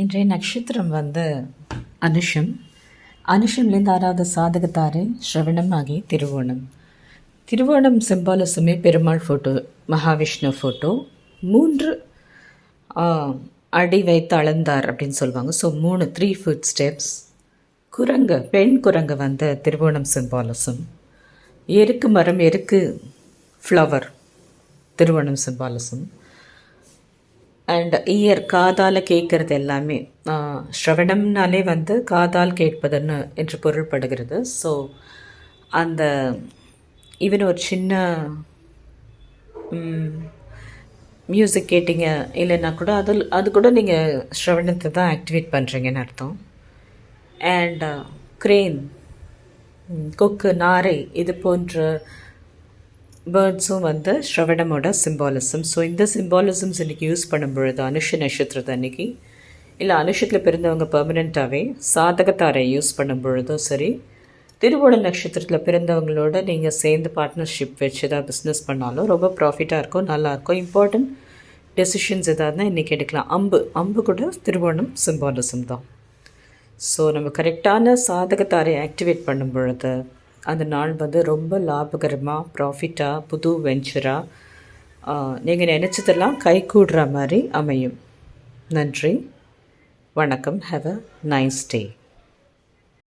இன்றைய நட்சத்திரம் வந்து அனுஷம். அனுஷம்லேருந்து ஆறாவது சாதகத்தாறு ஸ்ரவணம் ஆகிய திருவோணம். திருவோணம் சிம்பாலசுமே பெருமாள் ஃபோட்டோ மகாவிஷ்ணு ஃபோட்டோ மூன்று அடி வைத்து அளந்தார் அப்படின்னு சொல்லுவாங்க. ஸோ மூணு த்ரீ ஃபுட் ஸ்டெப்ஸ் குரங்கு பெண் குரங்கு வந்து திருவோணம் சிம்பாலசம். எருக்கு மரம் எருக்கு flower Thiruvonam symbolism. And ear காதால் கேட்குறது எல்லாமே ஸ்ரவணம்னாலே வந்து காதால் கேட்பதுன்னு என்று பொருள்படுகிறது. ஸோ அந்த ஈவன் ஒரு சின்ன மியூசிக் கேட்டிங்க இல்லைன்னா கூட அதில் அது கூட நீங்கள் ஸ்ரவணத்தை தான் ஆக்டிவேட் பண்ணுறீங்கன்னு அர்த்தம். அண்ட் uh, க்ரேன் கொக்கு நாரை இது போன்ற பேர்ட்ஸும் வந்து ஸ்ரவணமோட சிம்பாலிசம் ஸோ இந்த சிம்பாலிசம்ஸ் இன்றைக்கி யூஸ் பண்ணும் பொழுது அனுஷ நட்சத்திரத்தை அன்றைக்கி இல்லை அனுஷத்தில் பிறந்தவங்க பெர்மனெண்ட்டாகவே சாதகத்தாரை யூஸ் பண்ணும் பொழுதும் சரி திருவோண நட்சத்திரத்தில் பிறந்தவங்களோட நீங்கள் சேர்ந்து பார்ட்னர்ஷிப் வச்சு எதாவது பிஸ்னஸ் பண்ணாலும் ரொம்ப ப்ராஃபிட்டாக இருக்கும் நல்லாயிருக்கும் இம்பார்ட்டண்ட் டெசிஷன்ஸ் எதாவதுனா இன்றைக்கி எடுக்கலாம். அம்பு அம்பு கூட திருவோணம் சிம்பாலிசம் தான். ஸோ நம்ம கரெக்டான சாதகத்தாரை ஆக்டிவேட் பண்ணும் பொழுது அந்த நாள் வந்து ரொம்ப லாபகரமாக ப்ராஃபிட்டாக புது வெஞ்சராக நீங்கள் நினச்சதெல்லாம் கை கூடுற மாதிரி அமையும். நன்றி. வணக்கம். Have a nice day